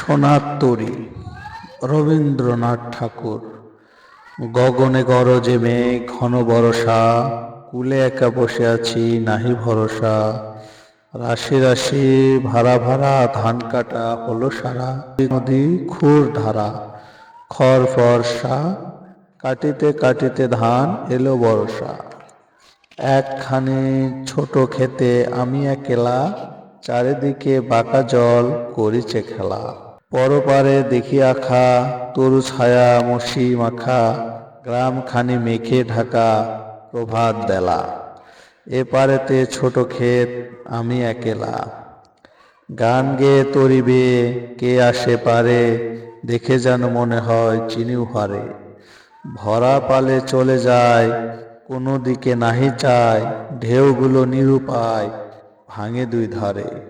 সোনার তরী, রবীন্দ্রনাথ ঠাকুর। গগনে গরজে মেঘ, ঘন বরষা, কুলে একা বসে আছি, নাহি ভরসা। রাশি রাশি ভাড়া ভাড়া ধান কাটা হলো সারা। নদী খুর ধারা, খড় ফর্সা, কাটিতে কাটিতে ধান এলো বর্ষা। একখানি ছোট খেতে আমি একলা, চারিদিকে বাঁকা জল করিছে খেলা। পরপারে দেখি আখা তরু ছায়া মশি মাখা গ্রাম খানি মেঘে ঢাকা, প্রভাত বেলা। এপারেতে ছোট ক্ষেত, আমি একলা। গান গেয়ে তরিবে, কে আসে পারে, দেখে যেন মনে হয় চিনিও হারে ভরা পালে চলে যায়, কোনো দিকে নাহি চায় ঢেউগুলো নিরুপায়, ভাঙে দুই ধারে।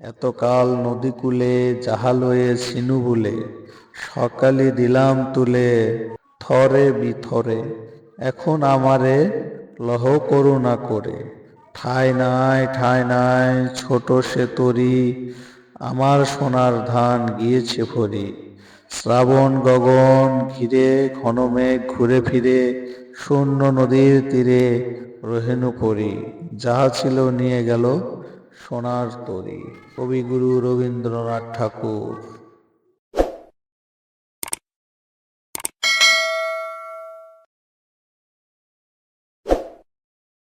এতকাল নদী কূলে জাহালয়ে সিনু বলে, সকালে দিলাম তুলে, থরে বিথরে, এখন আমারে লহ করুণা করে। ঠাই নাই ঠাই নাই, ছোট সে তরি, আমার সোনার ধান গিয়েছে ভরি। শ্রাবণ গগন ঘিরে, ঘন মেঘ ঘুরে ফিরে, শূন্য নদীর তীরে রহেনু করি যাহা ছিল নিয়ে গেল সোনার তরী। কবিগুরু রবীন্দ্রনাথ ঠাকুর।